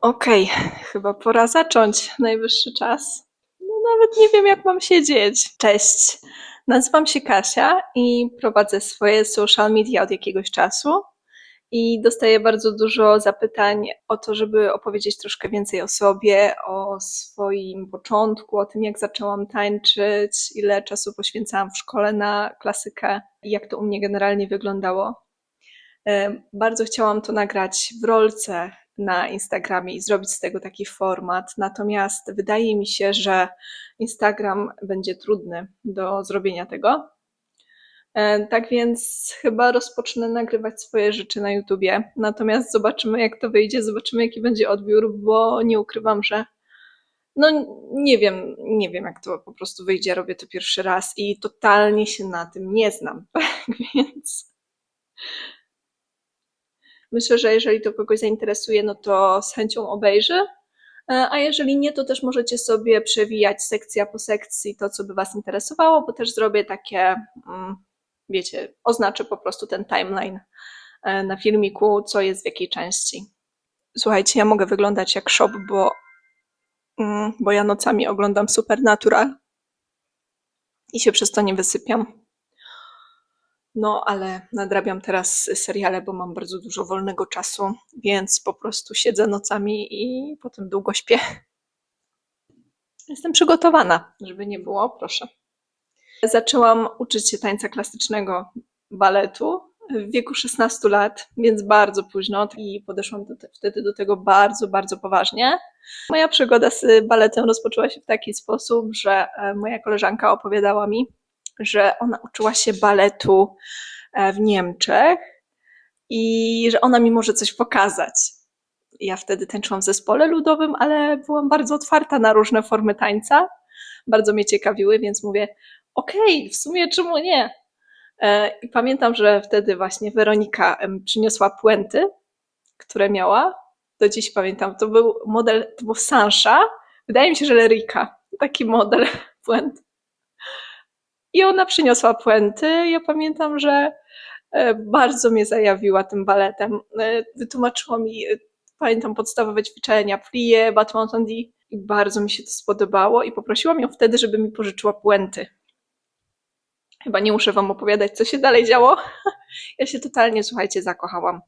Okej, chyba pora zacząć. Najwyższy czas. No nawet nie wiem, jak mam siedzieć. Cześć. Nazywam się Kasia i prowadzę swoje social media od jakiegoś czasu. I dostaję bardzo dużo zapytań o to, żeby opowiedzieć troszkę więcej o sobie, o swoim początku, o tym, jak zaczęłam tańczyć, ile czasu poświęcałam w szkole na klasykę i jak to u mnie generalnie wyglądało. Bardzo chciałam to nagrać w rolce na Instagramie i zrobić z tego taki format. Natomiast wydaje mi się, że Instagram będzie trudny do zrobienia tego. E, Tak więc chyba rozpocznę nagrywać swoje rzeczy na YouTubie. Natomiast zobaczymy, jak to wyjdzie, zobaczymy, jaki będzie odbiór, bo nie ukrywam, że no nie wiem, nie wiem, jak to po prostu wyjdzie. Robię to pierwszy raz i totalnie się na tym nie znam. Tak więc Myślę, że jeżeli to kogoś zainteresuje, no to z chęcią obejrzy. E, A jeżeli nie, to też możecie sobie przewijać sekcja po sekcji to, co by Was interesowało, bo też zrobię takie, mm, wiecie, oznaczę po prostu ten timeline e, na filmiku, co jest w jakiej części. Słuchajcie, ja mogę wyglądać jak shop, bo, mm, bo ja nocami oglądam Supernatural i się przez to nie wysypiam. No, ale nadrabiam teraz seriale, bo mam bardzo dużo wolnego czasu, więc po prostu siedzę nocami i potem długo śpię. Jestem przygotowana, żeby nie było, proszę. Zaczęłam uczyć się tańca klasycznego baletu w wieku 16 lat, więc bardzo późno i podeszłam do te, wtedy do tego bardzo, bardzo poważnie. Moja przygoda z baletem rozpoczęła się w taki sposób, że e, moja koleżanka opowiadała mi, że ona uczyła się baletu e, w Niemczech i że ona mi może coś pokazać. Ja wtedy tańczyłam w zespole ludowym, ale byłam bardzo otwarta na różne formy tańca. Bardzo mnie ciekawiły, więc mówię, okej, w sumie czemu nie? E, I pamiętam, że wtedy właśnie Weronika przyniosła puenty, które miała. Do dziś pamiętam, to był model, to był Sansha. Wydaje mi się, że Lerika, taki model puent. I ona przyniosła puenty. Ja pamiętam, że e, bardzo mnie zajawiła tym baletem. E, Wytłumaczyła mi, pamiętam, podstawowe ćwiczenia, plie, tendu i bardzo mi się to spodobało i poprosiłam ją wtedy, żeby mi pożyczyła puenty. Chyba nie muszę wam opowiadać, co się dalej działo. Ja się totalnie, słuchajcie, zakochałam.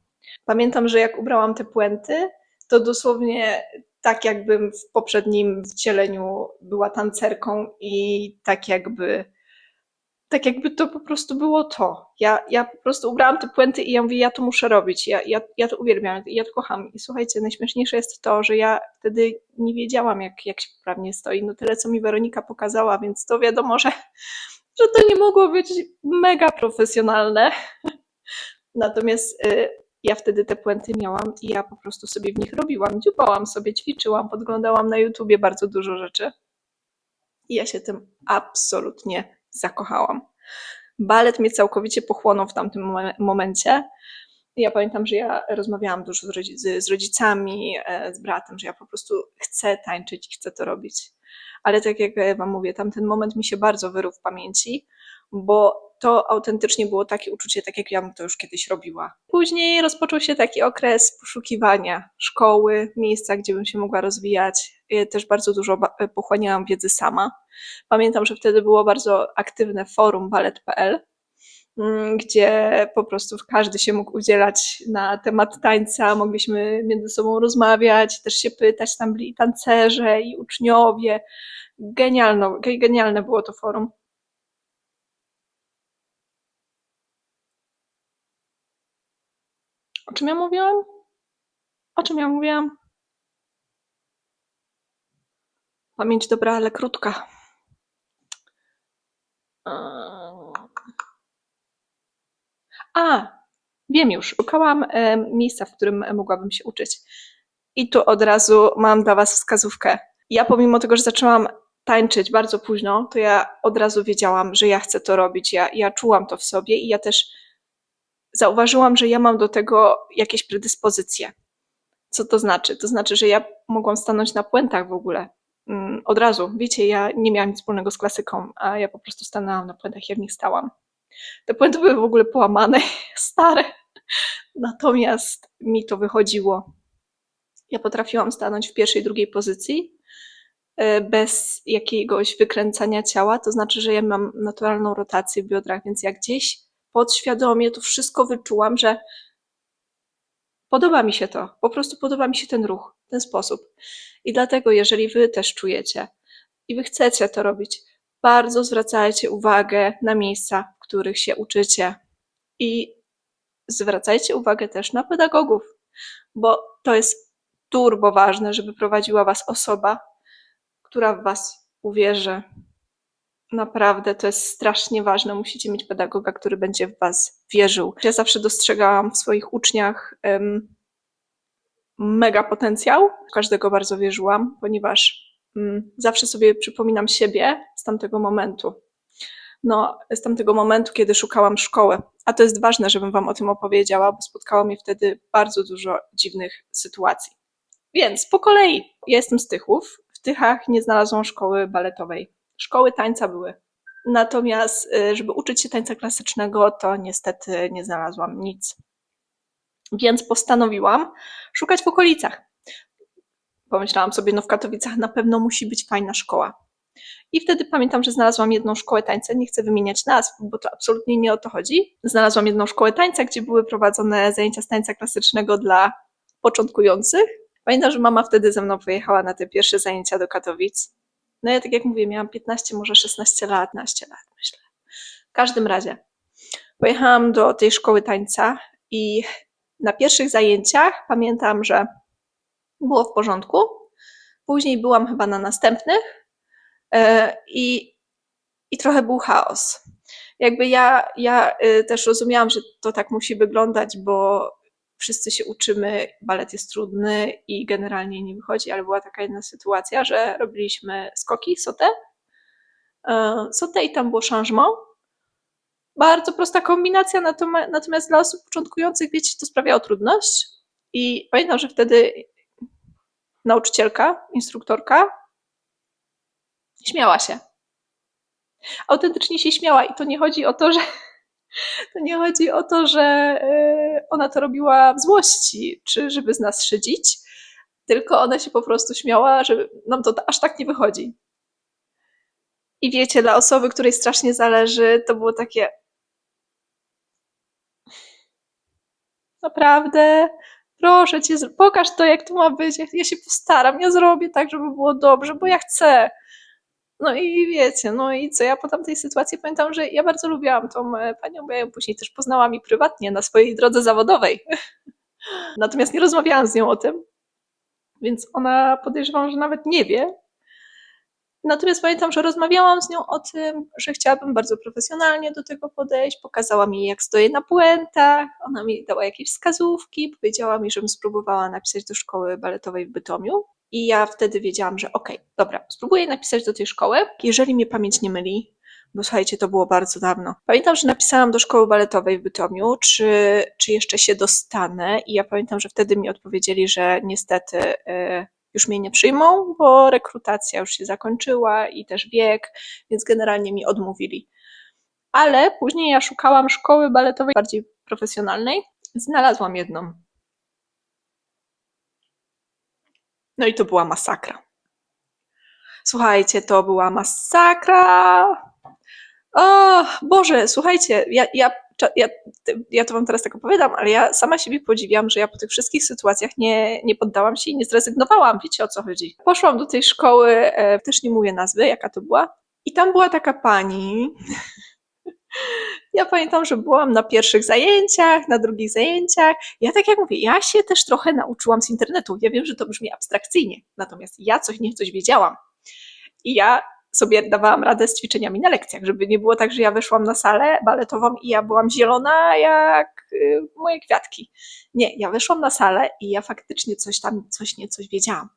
Pamiętam, że jak ubrałam te puenty, to dosłownie tak jakbym w poprzednim wcieleniu była tancerką i tak jakby tak jakby to po prostu było to. Ja, ja po prostu ubrałam te puenty i ja mówię, ja to muszę robić, ja, ja, ja to uwielbiam, ja to kocham. I słuchajcie, najśmieszniejsze jest to, że ja wtedy nie wiedziałam, jak, jak się poprawnie stoi. No tyle, co mi Weronika pokazała, więc to wiadomo, że, że to nie mogło być mega profesjonalne. Natomiast y, ja wtedy te puenty miałam i ja po prostu sobie w nich robiłam, dziubałam sobie, ćwiczyłam, podglądałam na YouTubie bardzo dużo rzeczy. I ja się tym absolutnie zakochałam. Balet mnie całkowicie pochłonął w tamtym momen- momencie. Ja pamiętam, że ja rozmawiałam dużo z, rodzi- z z rodzicami, e, z bratem, że ja po prostu chcę tańczyć i chcę to robić. Ale tak jak e, Wam mówię, tamten moment mi się bardzo wyrósł w pamięci, bo to autentycznie było takie uczucie, tak jak ja bym to już kiedyś robiła. Później rozpoczął się taki okres poszukiwania szkoły, miejsca, gdzie bym się mogła rozwijać. Ja Też bardzo dużo e, pochłaniałam wiedzy sama. Pamiętam, że wtedy było bardzo aktywne forum balet.pl, mm, gdzie po prostu każdy się mógł udzielać na temat tańca, mogliśmy między sobą rozmawiać, też się pytać, tam byli i tancerze i uczniowie. Genialno, ge- genialne było to forum. O czym ja mówiłam? O czym ja mówiłam? Pamięć dobra, ale krótka. Eee. A, wiem już. Szukałam e, miejsca, w którym mogłabym się uczyć. I tu od razu mam dla Was wskazówkę. Ja pomimo tego, że zaczęłam tańczyć bardzo późno, to ja od razu wiedziałam, że ja chcę to robić. Ja, ja czułam to w sobie i ja też zauważyłam, że ja mam do tego jakieś predyspozycje. Co to znaczy? To znaczy, że ja mogłam stanąć na puentach w ogóle. mm, od razu. Wiecie, ja nie miałam nic wspólnego z klasyką, a ja po prostu stanęłam na puentach i w nich stałam. Te puenty były w ogóle połamane, stare. Natomiast mi to wychodziło. Ja potrafiłam stanąć w pierwszej, drugiej pozycji e, bez jakiegoś wykręcania ciała, to znaczy, że ja mam naturalną rotację w biodrach, więc jak gdzieś podświadomie to wszystko wyczułam, że podoba mi się to, po prostu podoba mi się ten ruch, ten sposób. I dlatego, jeżeli wy też czujecie i wy chcecie to robić, bardzo zwracajcie uwagę na miejsca, których się uczycie. I zwracajcie uwagę też na pedagogów, bo to jest turbo ważne, żeby prowadziła was osoba, która w was uwierzy. Naprawdę, to jest strasznie ważne. Musicie mieć pedagoga, który będzie w was wierzył. Ja zawsze dostrzegałam w swoich uczniach em, mega potencjał. Każdego bardzo wierzyłam, ponieważ mm, zawsze sobie przypominam siebie z tamtego momentu. No, z tamtego momentu, kiedy szukałam szkoły. A to jest ważne, żebym Wam o tym opowiedziała, bo spotkało mnie wtedy bardzo dużo dziwnych sytuacji. Więc po kolei, ja jestem z Tychów. W Tychach nie znalazłam szkoły baletowej. Szkoły tańca były. Natomiast, y, żeby uczyć się tańca klasycznego, to niestety nie znalazłam nic. Więc postanowiłam szukać w okolicach. Pomyślałam sobie, no w Katowicach na pewno musi być fajna szkoła. I wtedy pamiętam, że znalazłam jedną szkołę tańca, nie chcę wymieniać nazw, bo to absolutnie nie o to chodzi. Znalazłam jedną szkołę tańca, gdzie były prowadzone zajęcia z tańca klasycznego dla początkujących. Pamiętam, że mama wtedy ze mną pojechała na te pierwsze zajęcia do Katowic. No ja tak jak mówię, miałam 15, może 16 lat, 15 lat myślę. W każdym razie pojechałam do tej szkoły tańca i na pierwszych zajęciach pamiętam, że było w porządku. Później byłam chyba na następnych i, i trochę był chaos. Jakby ja, ja y, też rozumiałam, że to tak musi wyglądać, bo wszyscy się uczymy, balet jest trudny i generalnie nie wychodzi, ale była taka jedna sytuacja, że robiliśmy skoki, sotę, e, sotę i tam było changement. Bardzo prosta kombinacja, natomiast dla osób początkujących, wiecie, to sprawiało trudność. I pamiętam, że wtedy nauczycielka, instruktorka śmiała się. Autentycznie się śmiała i to nie chodzi o to, że to nie chodzi o to, że e, ona to robiła w złości, czy żeby z nas szydzić, tylko ona się po prostu śmiała, że nam to aż tak nie wychodzi. I wiecie, dla osoby, której strasznie zależy, to było takie. Naprawdę, proszę cię, pokaż to, jak to ma być. Ja się postaram, ja zrobię tak, żeby było dobrze, bo ja chcę. No i wiecie, no i co, ja po tamtej sytuacji pamiętam, że ja bardzo lubiłam tą e, panią, bo ja ją później też poznałam i prywatnie na swojej drodze zawodowej. Natomiast nie rozmawiałam z nią o tym, więc ona podejrzewam, że nawet nie wie. Natomiast pamiętam, że rozmawiałam z nią o tym, że chciałabym bardzo profesjonalnie do tego podejść. Pokazała mi, jak stoję na puentach, ona mi dała jakieś wskazówki, powiedziała mi, żebym spróbowała napisać do szkoły baletowej w Bytomiu. I ja wtedy wiedziałam, że okej, okay, dobra, spróbuję napisać do tej szkoły, jeżeli mnie pamięć nie myli, bo słuchajcie, to było bardzo dawno. Pamiętam, że napisałam do szkoły baletowej w Bytomiu, czy, czy jeszcze się dostanę i ja pamiętam, że wtedy mi odpowiedzieli, że niestety y, już mnie nie przyjmą, bo rekrutacja już się zakończyła i też wiek, więc generalnie mi odmówili. Ale później ja szukałam szkoły baletowej bardziej profesjonalnej, znalazłam jedną No i to była masakra. Słuchajcie, to była masakra. O Boże, słuchajcie, ja, ja, ja, ja to wam teraz tak opowiadam, ale ja sama siebie podziwiam, że ja po tych wszystkich sytuacjach nie, nie poddałam się i nie zrezygnowałam. Wiecie o co chodzi? Poszłam do tej szkoły, e, też nie mówię nazwy, jaka to była. I tam była taka pani, ja pamiętam, że byłam na pierwszych zajęciach, na drugich zajęciach. Ja tak jak mówię, ja się też trochę nauczyłam z internetu. Ja wiem, że to brzmi abstrakcyjnie, natomiast ja coś nie coś wiedziałam. I ja sobie dawałam radę z ćwiczeniami na lekcjach, żeby nie było tak, że ja weszłam na salę baletową i ja byłam zielona jak y, moje kwiatki. Nie, ja weszłam na salę i ja faktycznie coś tam, coś nie coś wiedziałam.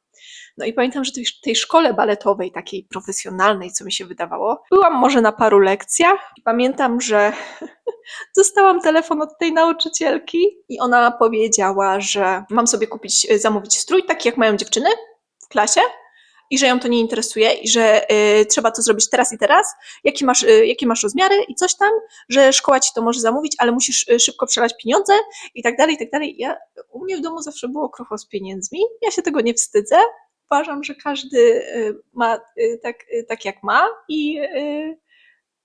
No i pamiętam, że tej, tej szkole baletowej, takiej profesjonalnej, co mi się wydawało, byłam może na paru lekcjach. Pamiętam, że dostałam telefon od tej nauczycielki i ona powiedziała, że mam sobie kupić, zamówić strój, taki jak mają dziewczyny w klasie, i że ją to nie interesuje i że y, trzeba to zrobić teraz i teraz, jakie masz, y, jakie masz rozmiary i coś tam, że szkoła ci to może zamówić, ale musisz y, szybko przelać pieniądze i tak dalej, i tak dalej. Ja, u mnie w domu zawsze było krucho z pieniędzmi, ja się tego nie wstydzę. Uważam, że każdy y, ma y, tak, y, tak jak ma i y,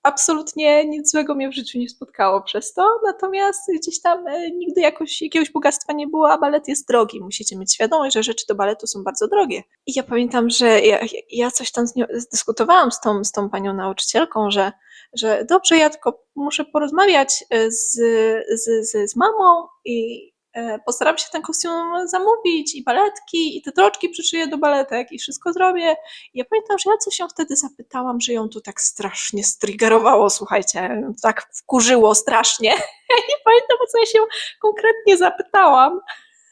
absolutnie nic złego mnie w życiu nie spotkało przez to, natomiast gdzieś tam e, nigdy jakoś, jakiegoś bogactwa nie było, a balet jest drogi. Musicie mieć świadomość, że rzeczy do baletu są bardzo drogie. I ja pamiętam, że ja, ja coś tam z nią, dyskutowałam z tą, z tą panią nauczycielką, że, że dobrze, ja tylko muszę porozmawiać e, z, z, z, z mamą i postaram się ten kostium zamówić i baletki i te troczki przyszyję do baletek i wszystko zrobię. I ja pamiętam, że ja coś się wtedy zapytałam, że ją to tak strasznie striggerowało, słuchajcie, tak wkurzyło strasznie. Nie pamiętam, o co ja się konkretnie zapytałam.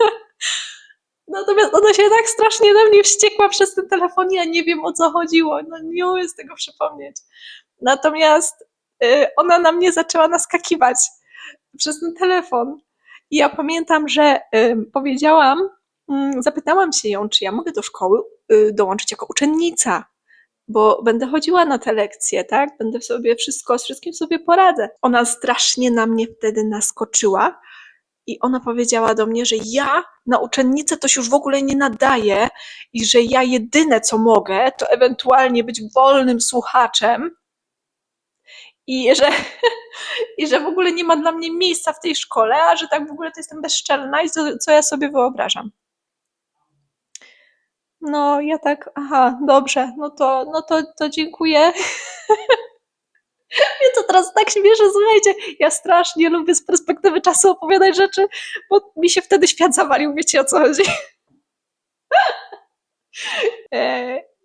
Natomiast ona się tak strasznie na mnie wściekła przez ten telefon, ja nie wiem o co chodziło, no nie umiem z tego przypomnieć. Natomiast y, ona na mnie zaczęła naskakiwać przez ten telefon. I ja pamiętam, że powiedziałam, y, zapytałam się ją, czy ja mogę do szkoły y, dołączyć jako uczennica, bo będę chodziła na te lekcje, tak? Będę sobie wszystko, z wszystkim sobie poradzę. Ona strasznie na mnie wtedy naskoczyła i ona powiedziała do mnie, że ja na uczennicę to się już w ogóle nie nadaję i że ja jedyne co mogę, to ewentualnie być wolnym słuchaczem i że, i że w ogóle nie ma dla mnie miejsca w tej szkole, a że tak w ogóle to jestem bezczelna i co, co ja sobie wyobrażam. No, ja tak, aha, dobrze, no to, no to, to dziękuję. Mnie to teraz tak śmieszy, słuchajcie, ja strasznie lubię z perspektywy czasu opowiadać rzeczy, bo mi się wtedy świat zawalił, wiecie o co chodzi.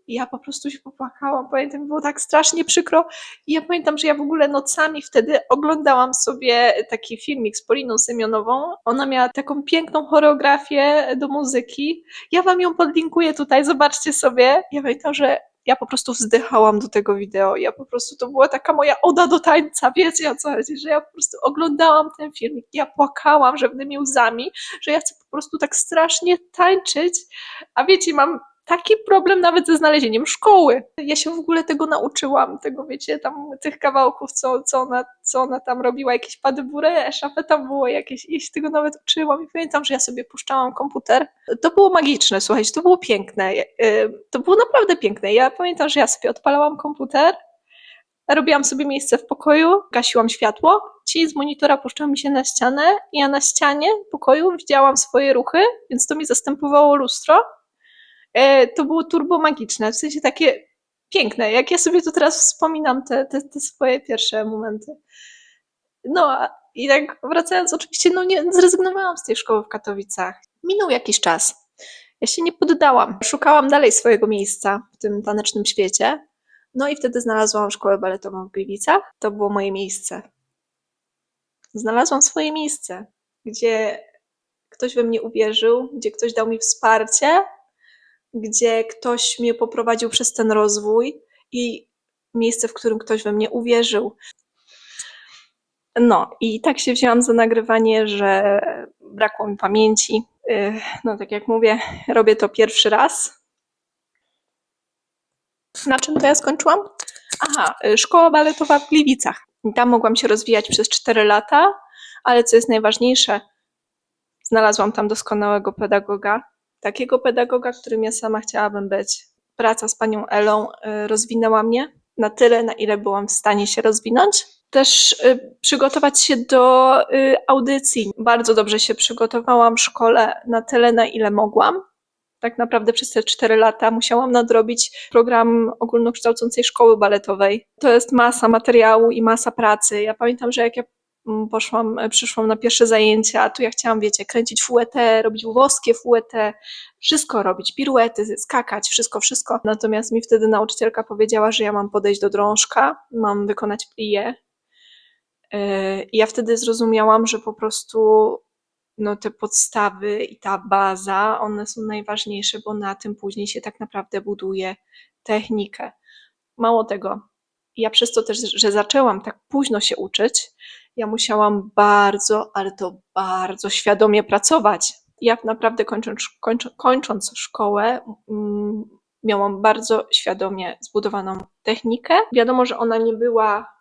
E, ja po prostu się popłakałam, pamiętam, było tak strasznie przykro i ja pamiętam, że ja w ogóle nocami wtedy oglądałam sobie taki filmik z Poliną Semionową. Ona miała taką piękną choreografię do muzyki. Ja wam ją podlinkuję tutaj, zobaczcie sobie. Ja pamiętam, że ja po prostu wzdychałam do tego wideo. Ja po prostu, to była taka moja oda do tańca, wiecie o co chodzi, że ja po prostu oglądałam ten filmik, ja płakałam żywnymi łzami, że ja chcę po prostu tak strasznie tańczyć, a wiecie, mam taki problem nawet ze znalezieniem szkoły. Ja się w ogóle tego nauczyłam, tego wiecie, tam tych kawałków, co, co, ona, co ona tam robiła, jakieś padyburę, szafeta było jakieś, ja się tego nawet uczyłam i pamiętam, że ja sobie puszczałam komputer. To było magiczne, słuchajcie, to było piękne. Y, To było naprawdę piękne. Ja pamiętam, że ja sobie odpalałam komputer, robiłam sobie miejsce w pokoju, gasiłam światło, ci z monitora puszczał mi się na ścianę i ja na ścianie pokoju widziałam swoje ruchy, więc to mi zastępowało lustro e, to było turbo magiczne, w sensie takie piękne. Jak ja sobie tu teraz wspominam te, te, te swoje pierwsze momenty. No i tak wracając, oczywiście no nie zrezygnowałam z tej szkoły w Katowicach. Minął jakiś czas. Ja się nie poddałam. Szukałam dalej swojego miejsca w tym tanecznym świecie. No i wtedy znalazłam szkołę baletową w Gliwicach. To było moje miejsce. Znalazłam swoje miejsce, gdzie ktoś we mnie uwierzył, gdzie ktoś dał mi wsparcie, gdzie ktoś mnie poprowadził przez ten rozwój i miejsce, w którym ktoś we mnie uwierzył. No i tak się wzięłam za nagrywanie, że brakło mi pamięci. Yy, No tak jak mówię, robię to pierwszy raz. Na czym to ja skończyłam? Aha, y, szkoła baletowa w Gliwicach. Tam mogłam się rozwijać przez 4 lata, ale co jest najważniejsze, znalazłam tam doskonałego pedagoga, takiego pedagoga, którym ja sama chciałabym być. Praca z panią Elą y, rozwinęła mnie na tyle, na ile byłam w stanie się rozwinąć. Też y, przygotować się do y, audycji. Bardzo dobrze się przygotowałam w szkole na tyle, na ile mogłam. Tak naprawdę przez te 4 lata musiałam nadrobić program ogólnokształcącej szkoły baletowej. To jest masa materiału i masa pracy. Ja pamiętam, że jak ja poszłam, e, przyszłam na pierwsze zajęcia, to ja chciałam, wiecie, kręcić fuetę, robić włoskie fuetę, wszystko robić, piruety, skakać, wszystko, wszystko. Natomiast mi wtedy nauczycielka powiedziała, że ja mam podejść do drążka, mam wykonać plié. Yy, I ja wtedy zrozumiałam, że po prostu no, te podstawy i ta baza, one są najważniejsze, bo na tym później się tak naprawdę buduje technikę. Mało tego, ja przez to też, że zaczęłam tak późno się uczyć, ja musiałam bardzo, ale to bardzo świadomie pracować. Ja naprawdę kończąc, kończą- kończąc szkołę, mm, miałam bardzo świadomie zbudowaną technikę. Wiadomo, że ona nie była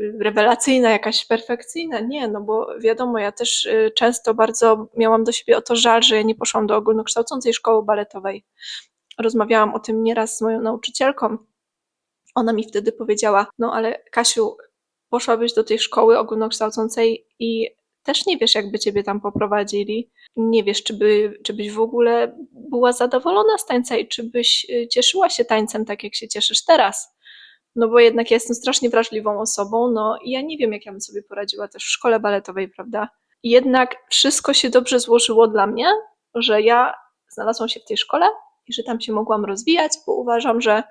y, rewelacyjna, jakaś perfekcyjna, nie, no bo wiadomo, ja też y, często bardzo miałam do siebie o to żal, że ja nie poszłam do ogólnokształcącej szkoły baletowej. Rozmawiałam o tym nieraz z moją nauczycielką. Ona mi wtedy powiedziała: No, ale Kasiu, poszłabyś do tej szkoły ogólnokształcącej i też nie wiesz, jakby ciebie tam poprowadzili. Nie wiesz, czy, by, czy byś w ogóle była zadowolona z tańca i czy byś y, cieszyła się tańcem tak, jak się cieszysz teraz. No bo jednak ja jestem strasznie wrażliwą osobą, no i ja nie wiem, jak ja bym sobie poradziła też w szkole baletowej, prawda? Jednak wszystko się dobrze złożyło dla mnie, że ja znalazłam się w tej szkole i że tam się mogłam rozwijać, bo uważam, że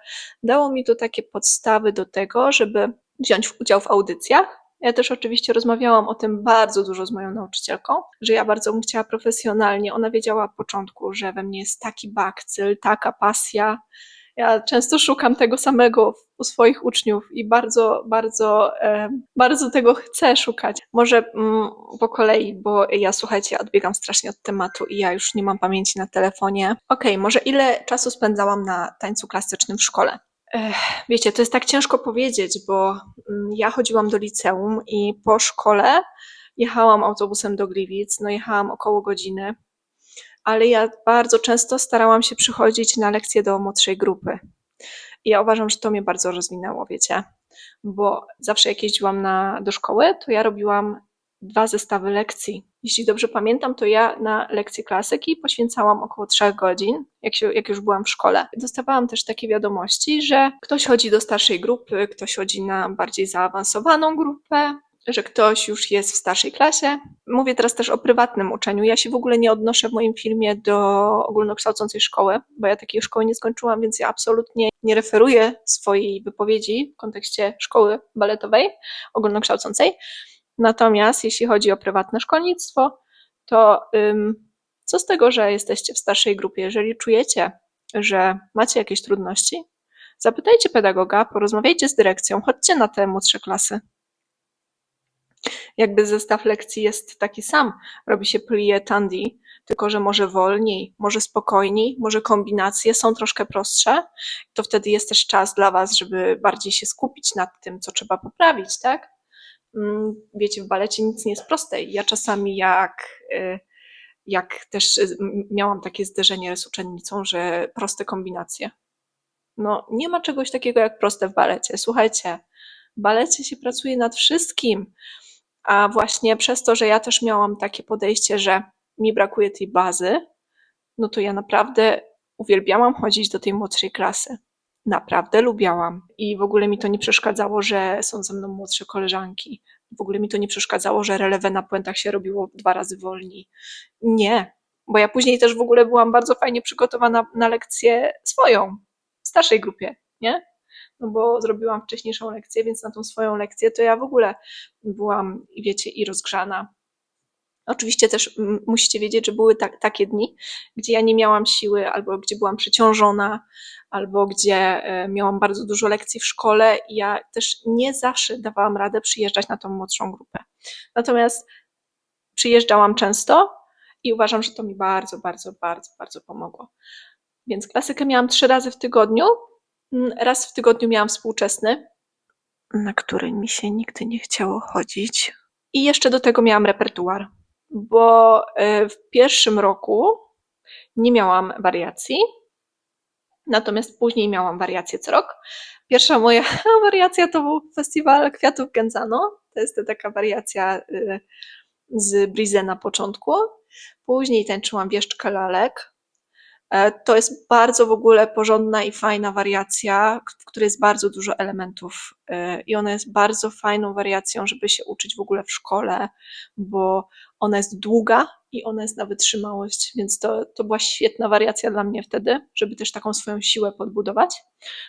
dało mi to takie podstawy do tego, żeby wziąć udział w audycjach. Ja też oczywiście rozmawiałam o tym bardzo dużo z moją nauczycielką, że ja bardzo bym chciała profesjonalnie. Ona wiedziała od początku, że we mnie jest taki bakcyl, taka pasja. Ja często szukam tego samego u swoich uczniów i bardzo, bardzo, e, bardzo tego chcę szukać. Może mm, po kolei, bo ja słuchajcie, odbiegam strasznie od tematu i ja już nie mam pamięci na telefonie. Okej, okay, może ile czasu spędzałam na tańcu klasycznym w szkole? Wiecie, to jest tak ciężko powiedzieć, bo mm, ja chodziłam do liceum i po szkole jechałam autobusem do Gliwic, no jechałam około godziny, ale ja bardzo często starałam się przychodzić na lekcje do młodszej grupy. I ja uważam, że to mnie bardzo rozwinęło, wiecie, bo zawsze jak jeździłam na, do szkoły, to ja robiłam dwa zestawy lekcji. Jeśli dobrze pamiętam, to ja na lekcje klasyki poświęcałam około trzech godzin, jak, się, jak już byłam w szkole. Dostawałam też takie wiadomości, że ktoś chodzi do starszej grupy, ktoś chodzi na bardziej zaawansowaną grupę, że ktoś już jest w starszej klasie. Mówię teraz też o prywatnym uczeniu. Ja się w ogóle nie odnoszę w moim filmie do ogólnokształcącej szkoły, bo ja takiej szkoły nie skończyłam, więc ja absolutnie nie referuję swojej wypowiedzi w kontekście szkoły baletowej ogólnokształcącej. Natomiast jeśli chodzi o prywatne szkolnictwo, to co z tego, że jesteście w starszej grupie? Jeżeli czujecie, że macie jakieś trudności, zapytajcie pedagoga, porozmawiajcie z dyrekcją, chodźcie na te młodsze klasy. Jakby zestaw lekcji jest taki sam, robi się plie tandy, tylko że może wolniej, może spokojniej, może kombinacje są troszkę prostsze, to wtedy jest też czas dla Was, żeby bardziej się skupić nad tym, co trzeba poprawić, tak? Mm, wiecie, w balecie nic nie jest proste. Ja czasami jak, y, jak też y, miałam takie zderzenie z uczennicą, że proste kombinacje. No, nie ma czegoś takiego jak proste w balecie. Słuchajcie, w balecie się pracuje nad wszystkim, a właśnie przez to, że ja też miałam takie podejście, że mi brakuje tej bazy, no to ja naprawdę uwielbiałam chodzić do tej młodszej klasy naprawdę lubiałam. I w ogóle mi to nie przeszkadzało, że są ze mną młodsze koleżanki. W ogóle mi to nie przeszkadzało, że relewę na puentach się robiło dwa razy wolniej. Nie, bo ja później też w ogóle byłam bardzo fajnie przygotowana na lekcję swoją, w starszej grupie, nie? No bo zrobiłam wcześniejszą lekcję, więc na tą swoją lekcję to ja w ogóle byłam, wiecie, i rozgrzana, Oczywiście też musicie wiedzieć, że były tak, takie dni, gdzie ja nie miałam siły, albo gdzie byłam przeciążona, albo gdzie e, miałam bardzo dużo lekcji w szkole i ja też nie zawsze dawałam radę przyjeżdżać na tą młodszą grupę. Natomiast przyjeżdżałam często i uważam, że to mi bardzo, bardzo, bardzo, bardzo pomogło. Więc klasykę miałam trzy razy w tygodniu. Mm, raz w tygodniu miałam współczesny, na który mi się nigdy nie chciało chodzić. I jeszcze do tego miałam repertuar bo e, w pierwszym roku nie miałam wariacji, natomiast później miałam wariację co rok. Pierwsza moja wariacja to był festiwal Kwiatów Genzano. To jest taka wariacja y, z Brize na początku. Później tańczyłam wieszczkę lalek. E, to jest bardzo w ogóle porządna i fajna wariacja, w której jest bardzo dużo elementów i ona jest bardzo fajną wariacją, żeby się uczyć w ogóle w szkole, bo ona jest długa i ona jest na wytrzymałość, więc to, to była świetna wariacja dla mnie wtedy, żeby też taką swoją siłę podbudować.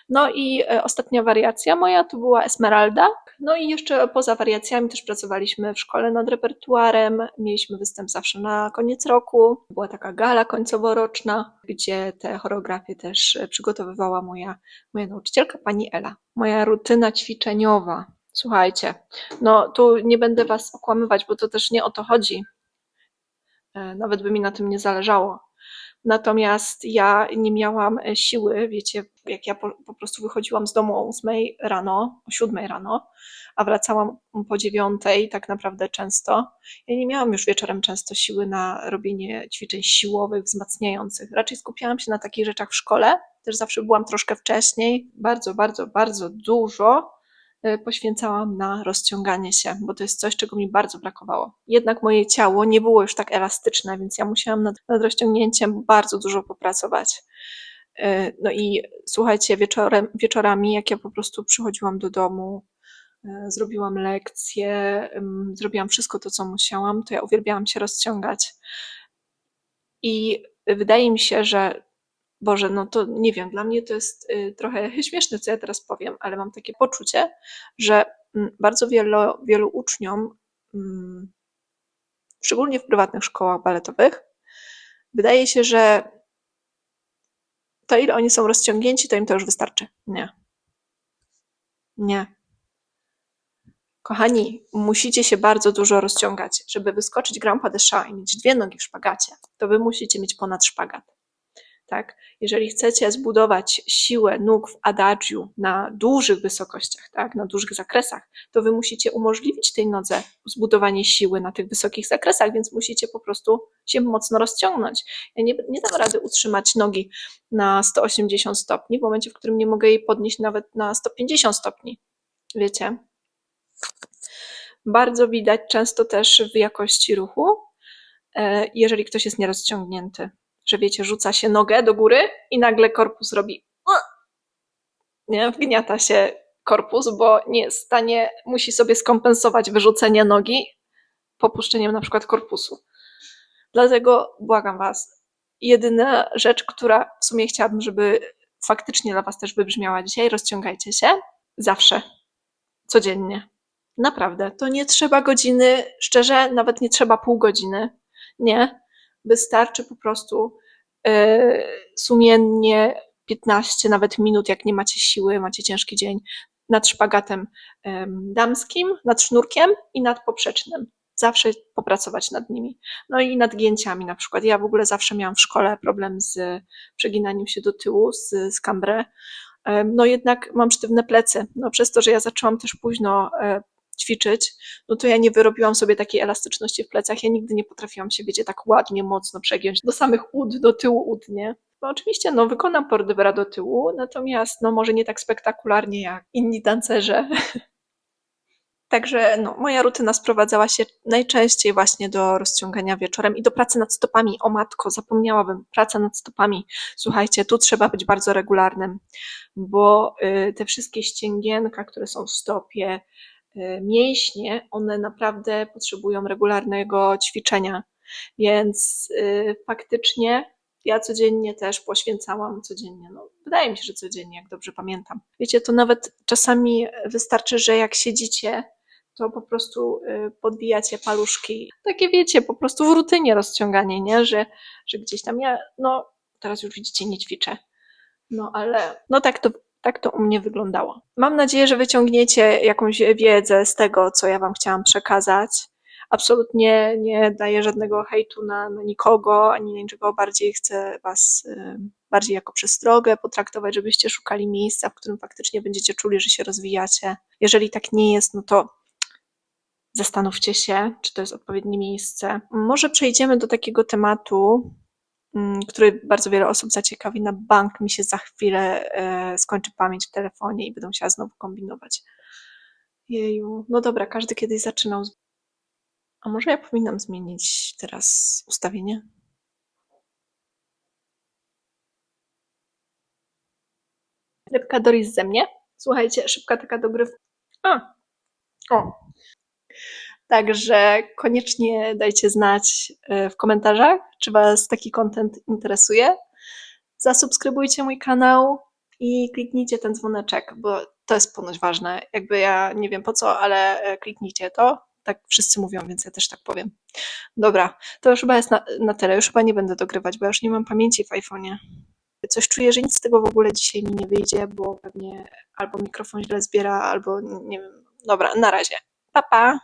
No i e, ostatnia wariacja moja to była Esmeralda. No i jeszcze poza wariacjami też pracowaliśmy w szkole nad repertuarem, mieliśmy występ zawsze na koniec roku, była taka gala końcoworoczna, gdzie te choreografie też e, przygotowywała moja, moja nauczycielka, pani Ela. Moja rutyna ćwiczeniowa Słuchajcie, no tu nie będę Was okłamywać, bo to też nie o to chodzi. E, nawet by mi na tym nie zależało. Natomiast ja nie miałam e, siły, wiecie, jak ja po, po prostu wychodziłam z domu o 8 rano, o 7 rano, a wracałam po 9 tak naprawdę często. Ja nie miałam już wieczorem często siły na robienie ćwiczeń siłowych, wzmacniających. Raczej skupiałam się na takich rzeczach w szkole. Też zawsze byłam troszkę wcześniej. Bardzo, bardzo, bardzo dużo y, poświęcałam na rozciąganie się, bo to jest coś, czego mi bardzo brakowało. Jednak moje ciało nie było już tak elastyczne, więc ja musiałam nad, nad rozciągnięciem bardzo dużo popracować. Y, No i słuchajcie, wieczorem, wieczorami, jak ja po prostu przychodziłam do domu, y, zrobiłam lekcje, zrobiłam wszystko to, co musiałam, to ja uwielbiałam się rozciągać. I wydaje mi się, że Boże, no to nie wiem, dla mnie to jest y, trochę śmieszne, co ja teraz powiem, ale mam takie poczucie, że mm, bardzo wielu, wielu uczniom, mm, szczególnie w prywatnych szkołach baletowych, wydaje się, że to ile oni są rozciągnięci, to im to już wystarczy. Nie. Nie. Kochani, musicie się bardzo dużo rozciągać. Żeby wyskoczyć Grand Pas de Chat i mieć dwie nogi w szpagacie, to wy musicie mieć ponad szpagat. Tak? Jeżeli chcecie zbudować siłę nóg w adagiu na dużych wysokościach, tak? na dużych zakresach, to wy musicie umożliwić tej nodze zbudowanie siły na tych wysokich zakresach, więc musicie po prostu się mocno rozciągnąć. Ja nie, nie dam rady utrzymać nogi na 180 stopni w momencie, w którym nie mogę jej podnieść nawet na 150 stopni. Wiecie? Bardzo widać często też w jakości ruchu, e, jeżeli ktoś jest nierozciągnięty że wiecie, rzuca się nogę do góry i nagle korpus robi nie, wgniata się korpus, bo nie jest w stanie, musi sobie skompensować wyrzucenie nogi popuszczeniem na przykład korpusu. Dlatego błagam Was, jedyna rzecz, która w sumie chciałabym, żeby faktycznie dla Was też wybrzmiała dzisiaj, rozciągajcie się zawsze, codziennie. Naprawdę, to nie trzeba godziny, szczerze, nawet nie trzeba pół godziny. Nie, wystarczy po prostu e, sumiennie 15 nawet minut, jak nie macie siły, macie ciężki dzień, nad szpagatem damskim, nad sznurkiem i nad poprzecznym. Zawsze popracować nad nimi. No i nad gięciami na przykład. Ja w ogóle zawsze miałam w szkole problem z przeginaniem się do tyłu, z, z. No jednak mam sztywne plecy. No przez to, że ja zaczęłam też późno e, ćwiczyć, no to ja nie wyrobiłam sobie takiej elastyczności w plecach. Ja nigdy nie potrafiłam się, wiecie, tak ładnie, mocno przegiąć do samych ud, do tyłu ud, nie? No oczywiście, no wykonam pordywera do tyłu, natomiast no może nie tak spektakularnie jak inni tancerze. Także no, moja rutyna sprowadzała się najczęściej właśnie do rozciągania wieczorem i do pracy nad stopami. O matko, zapomniałabym, praca nad stopami. Słuchajcie, tu trzeba być bardzo regularnym, bo y, te wszystkie ścięgienka, które są w stopie, mięśnie, one naprawdę potrzebują regularnego ćwiczenia. Więc y, faktycznie ja codziennie też poświęcałam codziennie. No, wydaje mi się, że codziennie, jak dobrze pamiętam. Wiecie, to nawet czasami wystarczy, że jak siedzicie, to po prostu y, podbijacie paluszki. Takie wiecie, po prostu w rutynie rozciąganie, nie? Że, że gdzieś tam ja, no teraz już widzicie, nie ćwiczę. No ale no tak to, tak to u mnie wyglądało. Mam nadzieję, że wyciągniecie jakąś wiedzę z tego, co ja Wam chciałam przekazać. Absolutnie nie daję żadnego hejtu na, na nikogo, ani na niczego. Bardziej chcę Was y, bardziej jako przestrogę potraktować, żebyście szukali miejsca, w którym faktycznie będziecie czuli, że się rozwijacie. Jeżeli tak nie jest, no to zastanówcie się, czy to jest odpowiednie miejsce. Może przejdziemy do takiego tematu, który bardzo wiele osób zaciekawi. Na bank mi się za chwilę e, skończy pamięć w telefonie i będę musiała znowu kombinować. Jeju, no dobra, każdy kiedyś zaczynał. A może ja powinnam zmienić teraz ustawienie? Rybka Doris ze mnie. Słuchajcie, szybka taka dogrywka. A, o, Także koniecznie dajcie znać e, w komentarzach, czy Was taki content interesuje. Zasubskrybujcie mój kanał i kliknijcie ten dzwoneczek, bo to jest ponoć ważne. Jakby ja nie wiem po co, ale e, kliknijcie to. Tak wszyscy mówią, więc ja też tak powiem. Dobra, to już chyba jest na, na tyle. Już chyba nie będę dogrywać, bo ja już nie mam pamięci w iPhone'ie. Coś czuję, że nic z tego w ogóle dzisiaj mi nie wyjdzie, bo pewnie albo mikrofon źle zbiera, albo nie wiem. Dobra, na razie. Pa, pa!